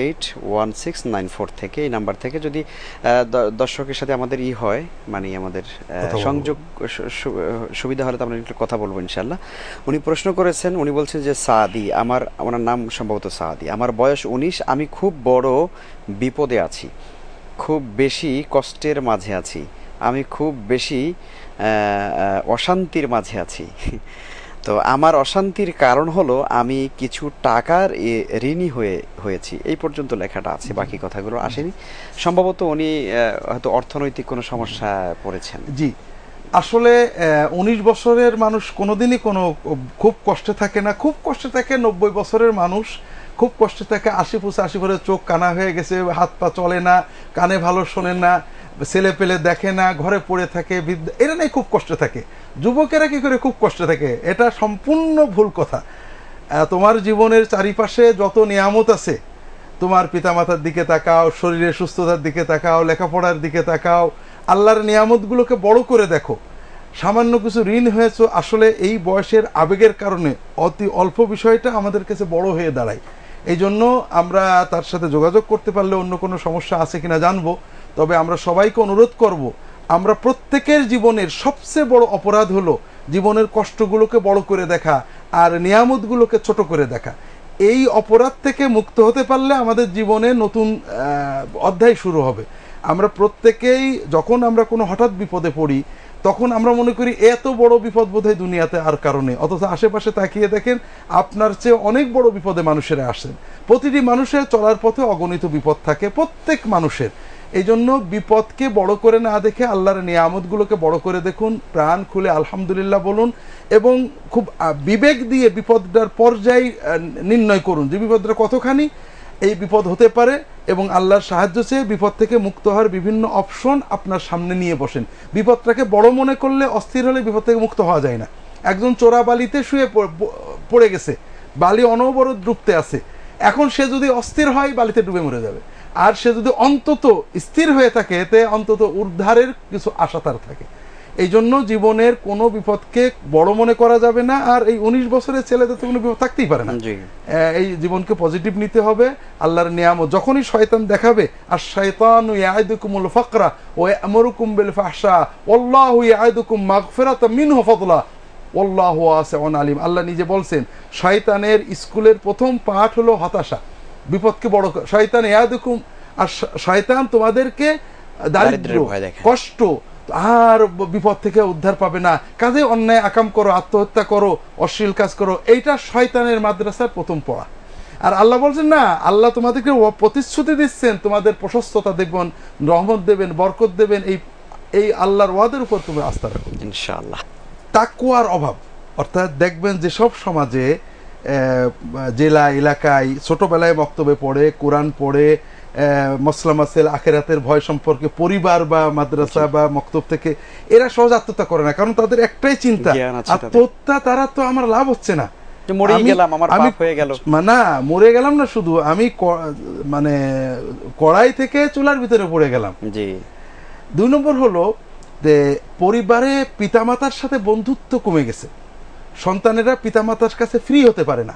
Eight one six nine four থেকে এই number থেকে যদি দর্শকের সাথে আমাদের ই হয় মানে আমাদের। সংযোগ সুবিধা হলে তো আমরা একটু কথা বলব ইনশাল্লাহ উনি প্রশ্ন করেছেন উনি বলছেন যে সাদি আমার ওনার নাম সম্ভবত সাদি। আমার বয়স উনিশ আমি খুব বড় বিপদে আছি খুব বেশি কষ্টের মাঝে আছি আমি খুব বেশি অশান্তির মাঝে আছি। তো আমার অশান্তির কারণ হলো আমি কিছু টাকার ঋণী হয়ে হয়েছি। এই পর্যন্ত লেখাটা আছে বাকি কথাগুলো আসেনি। সম্ভবত উনি হয়তো অর্থনৈতিক কোনো সমস্যা পড়েছেন। জি। আসলে উনিশ বছরের মানুষ কোনোদিনই কোনো খুব কষ্টে থাকে না। খুব কষ্টে থাকে নব্বই বছরের মানুষ। খুব কষ্টে থাকে আশি ফুসে আশি করে চোখ কানা হয়ে গেছে হাত পা চলে না কানে ভালো শোনে না। ছেলে পেলে দেখে না, ঘরে পড়ে থাকে এরা নেই খুব কষ্টে থাকে। যুবকেরা কি করে খুব কষ্টে থাকে? এটা সম্পূর্ণ ভুল কথা। তোমার জীবনের চারিপাশে যত নিয়ামত আছে, তোমার পিতামাতার দিকে তাকাও শরীরের সুস্থতার দিকে তাকাও, লেখাপড়ার দিকে তাকাও, আল্লাহর নিয়ামতগুলোকে বড় করে দেখো। সামান্য কিছু ঋণ হয়েছে, আসলে এই বয়সের আবেগের কারণে অতি অল্প বিষয়টা আমাদের কাছে বড় হয়ে দাঁড়ায়। এই জন্য আমরা তার সাথে যোগাযোগ করতে পারলে অন্য কোনো সমস্যা আছে কিনা জানব। তবে আমরা সবাইকে অনুরোধ করব, আমরা প্রত্যেকের জীবনের সবচেয়ে বড় অপরাধ হলো জীবনের কষ্টগুলোকে বড় করে দেখা আর নিয়ামতগুলোকে ছোট করে দেখা। এই অপরাধ থেকে মুক্ত হতে পারলে আমাদের জীবনে নতুন অধ্যায় শুরু হবে। আমরা প্রত্যেকেই যখন আমরা কোনো হঠাৎ বিপদে পড়ি, তখন আমরা মনে করি, এত বড় বিপদ বোধহয় দুনিয়াতে আর কারণে অথচ আশেপাশে তাকিয়ে দেখেন, আপনার চেয়ে অনেক বড় বিপদে মানুষেরা আসেন। প্রতিটি মানুষের চলার পথে অগণিত বিপদ থাকে, প্রত্যেক মানুষের। এই জন্য বিপদকে বড় করে না দেখে আল্লাহর নিয়ামতগুলোকে বড় করে দেখুন, প্রাণ খুলে আলহামদুলিল্লাহ বলুন, এবং খুব বিবেক দিয়ে বিপদটার পর্যায় নির্ণয় করুন যে বিপদটা কতখানি, এই বিপদ হতে পারে এবং আল্লাহর সাহায্য চেয়ে বিপদ থেকে মুক্ত হওয়ার বিভিন্ন অপশন আপনার সামনে নিয়ে বসেন। বিপদটাকে বড় মনে করলে অস্থির হলে বিপদ থেকে মুক্ত হওয়া যায় না। একজন চোরা বালিতে শুয়ে পড়ে গেছে, বালি অনবরত ডুবতে আছে। এখন সে যদি অস্থির হয়, বালিতে ডুবে মরে যাবে। আর সে যদি অন্তত স্থির হয়ে থাকে এতে অন্তত উদ্ধারের কিছু আশা তার থাকে। এই জন্য জীবনের কোনো বিপদকে বড় মনে করা যাবে না আর এই উনিশ বছরের ছেলেদের তো কোনো বিপদ থাকতেই পারে না। এই জীবনকে পজিটিভ নিতে হবে আল্লাহর নিয়ামত। যখনই শয়তান দেখাবে আর শয়তান ইয়াইদুকুমুল ফাকরা ও আমরুকুম বিল ফাহশা ওয়াল্লাহু ইয়াইদুকুম মাগফিরাতাম মিনহু ফাদলা ওয়াল্লাহু ওয়াসিউন আলিম। আল্লাহ নিজে বলছেন শয়তানের স্কুলের প্রথম পাঠ হলো হতাশা। বিপদকে বড়। শয়তান ইয়াদুকুম আর শয়তান তোমাদেরকে দারিদ্র। কষ্ট আর বিপদ থেকে উদ্ধার পাবে না কাজে অন্যায় আকাম করো আত্মহত্যা করো অশ্লীল কাজ করো এইটা শয়তানের মাদ্রাসার প্রথম পড়া আর আল্লাহ বলছেন না আল্লাহ তোমাদেরকে প্রতিশ্রুতি দিচ্ছেন তোমাদের প্রশস্ততা দেবেন রহমত দেবেন বরকত দেবেন এই এই আল্লাহর ওয়াদের উপর তুমি আস্থা রাখো ইনশাআল্লাহ তাকুয়ার অভাব অর্থাৎ দেখবেন যে সব সমাজে জেলা এলাকায় ছোটবেলায় বক্তব্যে পড়ে কোরআন পড়ে মসলা মাসেল আখেরাতের ভয় সম্পর্কে পরিবার বা মাদ্রাসা বা মক্তব থেকে এরা সহজ আত্মহত্যা করে না কারণ তাদের একটাই চিন্তা। আত্মহত্যা তারা তো আমার লাভ হচ্ছে না। না মরে গেলাম না শুধু আমি মানে কড়াই থেকে চুলার ভিতরে পড়ে গেলাম। দুই নম্বর হলো যে পরিবারে পিতামাতার সাথে বন্ধুত্ব কমে গেছে। সন্তানেরা পিতামাতার কাছে ফ্রি হতে পারে না।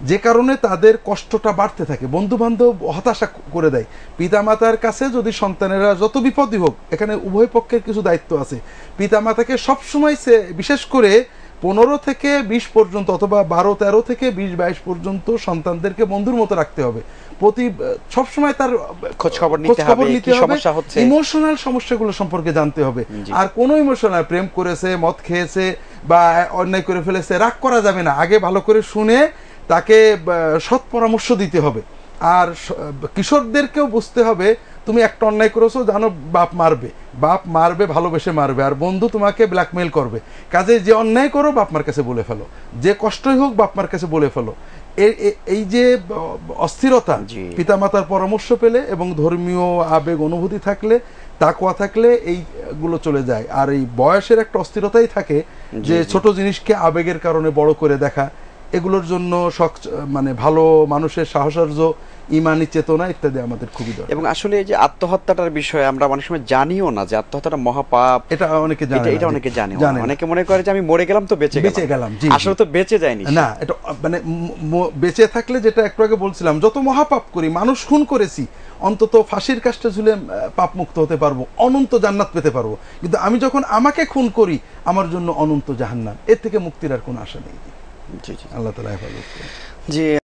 যে কারণে তাদের কষ্টটা বাড়তে থাকে বন্ধু বান্ধব হতাশা করে দেয়। পিতামাতার কাছে যদি সন্তানেরা যত বিপদই হোক, এখানে উভয় পক্ষের কিছু দায়িত্ব আছে। পিতামাতাকে সবসময় সে, বিশেষ করে পনেরো থেকে বিশ পর্যন্ত অথবা বারো তেরো থেকে বিশ বাইশ পর্যন্ত সন্তানদেরকে বন্ধুর মতো রাখতে হবে। প্রতি সবসময় তার খোঁজ খবর নিতে হবে, সমস্যা হচ্ছে। ইমোশনাল সমস্যাগুলো সম্পর্কে জানতে হবে। আর কোনো ইমোশনাল প্রেম করেছে মদ খেয়েছে বা অন্যায় করে ফেলেছে রাগ করা যাবে না। আগে ভালো করে শুনে তাকে সৎ পরামর্শ দিতে হবে। আর কিশোরদেরকেও বুঝতে হবে তুমি একটা অন্যায় করেছ জানো বাপ মারবে। বাপ মারবে ভালোবেসে মারবে আর বন্ধু তোমাকে ব্ল্যাকমেল করবে। কাজে যে অন্যায় করো বাপ মার কাছে বলে ফেলো। যে কষ্টই হোক বাপমার কাছে বলে ফেলো। এই যে অস্থিরতা জি। পিতামাতার পরামর্শ পেলে এবং ধর্মীয় আবেগ অনুভূতি থাকলে তাকুয়া থাকলে এইগুলো চলে যায়। আর এই বয়সের একটা অস্থিরতাই থাকে যে ছোট জিনিসকে আবেগের কারণে বড় করে দেখা এগুলোর জন্য মানে ভালো মানুষের সাহসার্য ইমানি চেতনা ইত্যাদি আমাদের খুবই দরকার। এবং আসলে এই যে আত্মহত্যাটার বিষয়ে আমরা অনেক সময় জানিও না যে আত্মহত্যাটা মহাপাপ। এটা অনেকে জানে এটা। অনেকে জানে অনেকে মনে করে যে আমি মরে গেলাম তো বেঁচে বেঁচে গেলাম। আসলে তো বেঁচে যায়নি না এটা মানে বেঁচে থাকলে যেটা একটু আগে বলছিলাম যত মহাপাপ করি মানুষ খুন করেছি অন্তত ফাঁসির কাজটা ঝুলে পাপ মুক্ত হতে পারব অনন্ত জান্নাত পেতে পারব। কিন্তু আমি যখন আমাকে খুন করি আমার জন্য অনন্ত জাহান্নাম। এর থেকে মুক্তির আর কোনো আশা নেই। জি জি। আল্লাহ তালা হেফাজত জি।